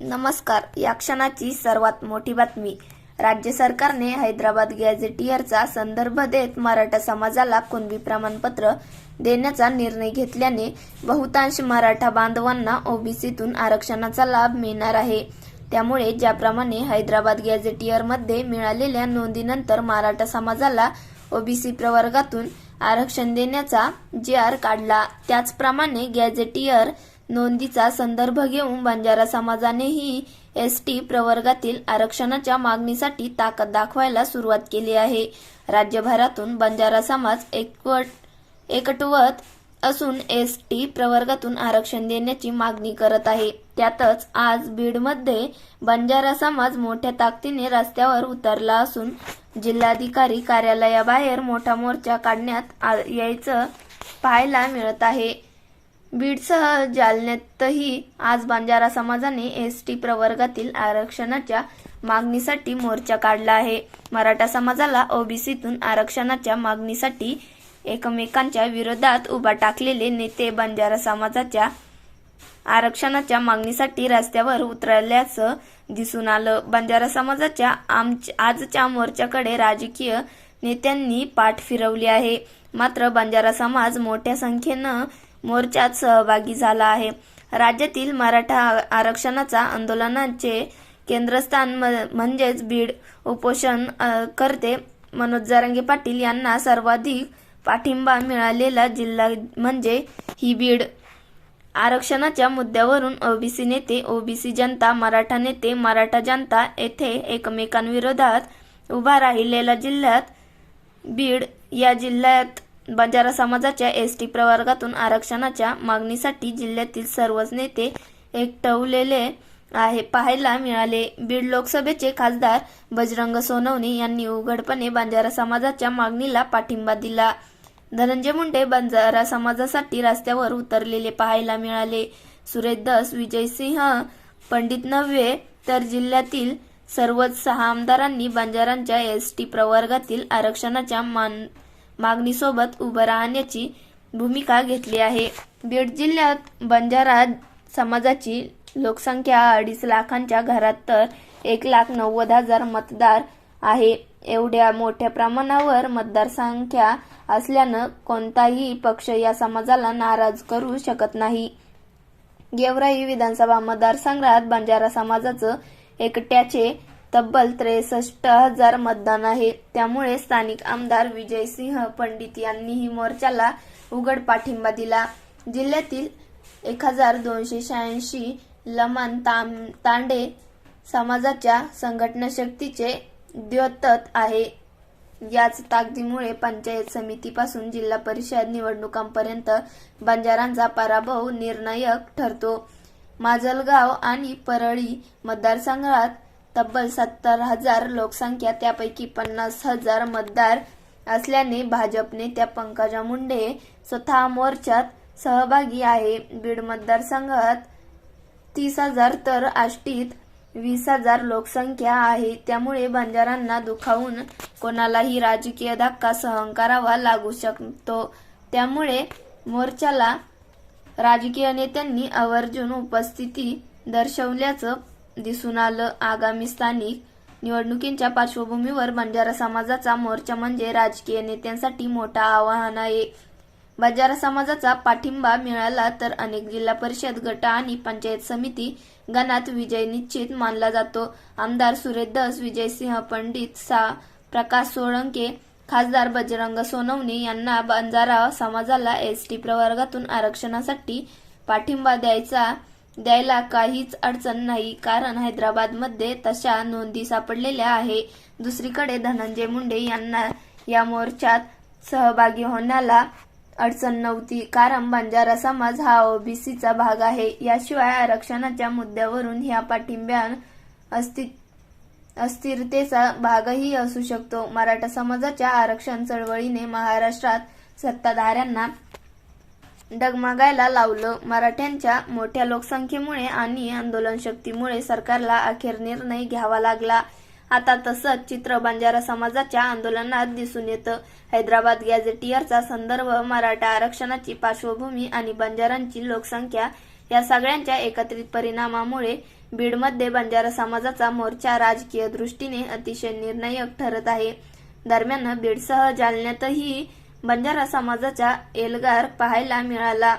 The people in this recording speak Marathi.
नमस्कार. या क्षणाची सर्वात मोठी बातमी. राज्य सरकारने हैदराबाद गॅझेटियरचा संदर्भ देत मराठा समाजाला कुणबी प्रमाणपत्र देण्याचा निर्णय घेतल्याने बहुतांश मराठा बांधवांना ओबीसीतून आरक्षणाचा लाभ मिळणार आहे. त्यामुळे ज्याप्रमाणे हैदराबाद गॅझेटियरमध्ये मिळालेल्या नोंदीनंतर मराठा समाजाला ओबीसी प्रवर्गातून आरक्षण देण्याचा जे आर काढला. त्याचप्रमाणे गॅझेटियर नोंदीचा संदर्भ घेऊन बंजारा समाजानेही एस टी प्रवर्गातील आरक्षणाच्या मागणीसाठी ताकद दाखवायला सुरुवात केली आहे. राज्यभरातून बंजारा समाज एकवट एकटवत असून एस टी प्रवर्गातून आरक्षण देण्याची मागणी करत आहे. त्यातच आज बीडमध्ये बंजारा समाज मोठ्या ताकदीने रस्त्यावर उतरला असून जिल्हाधिकारी कार्यालयाबाहेर मोठा मोर्चा काढण्यात आ- यायचं पाहायला मिळत आहे. बीडसह जालन्यातही आज बंजारा समाजाने एस टी प्रवर्गातील आरक्षणाच्या मागणीसाठी मोर्चा काढला आहे. मराठा समाजाला ओबीसीतून आरक्षणाच्या मागणीसाठी एकमेकांच्या विरोधात उभा टाकलेले नेते बंजारा समाजाच्या आरक्षणाच्या मागणीसाठी रस्त्यावर उतरल्याचं दिसून आलं. बंजारा समाजाच्या आजच्या मोर्चाकडे राजकीय नेत्यांनी पाठ फिरवली आहे. मात्र बंजारा समाज मोठ्या संख्येनं मोर्चात सहभागी झाला आहे. राज्यातील मराठा आरक्षणाचा आंदोलनाचे केंद्रस्थान म- म्हणजेच बीड उपोषण करते मनोज जारंगे पाटील यांना सर्वाधिक पाठिंबा मिळालेला जिल्हा म्हणजे ही बीड. आरक्षणाच्या मुद्द्यावरून ओबीसी नेते ओबीसी जनता मराठा नेते मराठा जनता येथे एकमेकांविरोधात उभा राहिलेला जिल्ह्यात बीड या जिल्ह्यात बंजारा समाजाच्या एस टी प्रवर्गातून आरक्षणाच्या मागणीसाठी जिल्ह्यातील सर्वच नेते एकटवलेले आहे. पाहायला मिळाले. बीड लोकसभेचे खासदार बजरंग सोनवणे यांनी उघडपणे बंजारा समाजाच्या मागणीला पाठिंबा दिला. धनंजय मुंडे बंजारा समाजासाठी रस्त्यावर उतरलेले पाहायला मिळाले. सुरेश दस विजयसिंह पंडित नव्हे तर जिल्ह्यातील सर्वच सहा आमदारांनी बंजारांच्या एस टी प्रवर्गातील आरक्षणाच्या मान मागणीसोबत उभं राहण्याची भूमिका घेतली आहे. बीड जिल्ह्यात बंजारा समाजाची लोकसंख्या अडीच लाखांच्या घरात तर एक लाख नव्वद हजार मतदार आहे. एवढ्या मोठ्या प्रमाणावर मतदारसंख्या असल्यानं कोणताही पक्ष या समाजाला नाराज करू शकत नाही. गेवराई विधानसभा मतदारसंघात बंजारा समाजाचं एकट्याचे तब्बल त्रेसष्ट हजार मतदान आहे. त्यामुळे स्थानिक आमदार विजयसिंह पंडित यांनीही मोर्चाला उघड पाठिंबा दिला. जिल्ह्यातील एक हजार दोनशे शहाऐंशी लमान ताम तांडे समाजाच्या संघटना शक्तीचे द्योतत आहे. याच ताकदीमुळे पंचायत समितीपासून जिल्हा परिषद निवडणुकांपर्यंत बंजारांचा पराभव निर्णायक ठरतो. माजलगाव आणि परळी मतदारसंघात तब्बल सत्तर हजार लोकसंख्या त्यापैकी पन्नास हजार मतदार असल्याने भाजप नेत्या पंकजा मुंडे स्वतः मोर्चात सहभागी आहे. बीड मतदारसंघात तीस हजार तर आष्टीत वीस हजार लोकसंख्या आहे. त्यामुळे बंजारांना दुखावून कोणालाही राजकीय धक्का सहन करावा लागू शकतो. त्यामुळे मोर्चाला राजकीय नेत्यांनी आवर्जून उपस्थिती दर्शवल्याचं दिसून आलं. आगामी स्थानिक निवडणुकींच्या पार्श्वभूमीवर बंजारा समाजाचा मोर्चा म्हणजे राजकीय नेत्यांसाठी मोठा आव्हान आहे. बंजारा समाजाचा पाठिंबा मिळाला तर अनेक जिल्हा परिषद गट आणि पंचायत समिती गणात विजय निश्चित मानला जातो. आमदार सुरेश दस विजयसिंह पंडित सा. प्रकाश सोळंके खासदार बजरंग सोनवणे यांना बंजारा समाजाला एस टी प्रवर्गातून आरक्षणासाठी पाठिंबा द्यायचा द्यायला काहीच अडचण नाही. कारण हैदराबादमध्ये तशा नोंदी सापडलेल्या आहे. दुसरीकडे धनंजय मुंडे यांना या मोर्चात सहभागी होण्याला अडचण नव्हती. कारण बंजारा समाज हा ओबीसीचा भाग आहे. याशिवाय आरक्षणाच्या मुद्द्यावरून ह्या पाठिंब्यान अस्ति अस्थिरतेचा भागही असू शकतो. मराठा समाजाच्या आरक्षण चळवळीने महाराष्ट्रात सत्ताधाऱ्यांना डगमगायला लावलं. मराठ्यांच्या मोठ्या लोकसंख्येमुळे आणि आंदोलन शक्तीमुळे सरकारला अखेर निर्णय घ्यावा लागला. आता तसंच चित्र बंजारा समाजाच्या आंदोलनात दिसून येतं. हैदराबाद गॅझेटियरचा संदर्भ मराठा आरक्षणाची पार्श्वभूमी आणि बंजारांची लोकसंख्या या सगळ्यांच्या एकत्रित परिणामामुळे बीडमध्ये बंजारा समाजाचा मोर्चा राजकीय दृष्टीने अतिशय निर्णायक ठरत आहे. दरम्यान बीडसह जालन्यातही बंजारा समाजाचा एल्गार पाहायला मिळाला.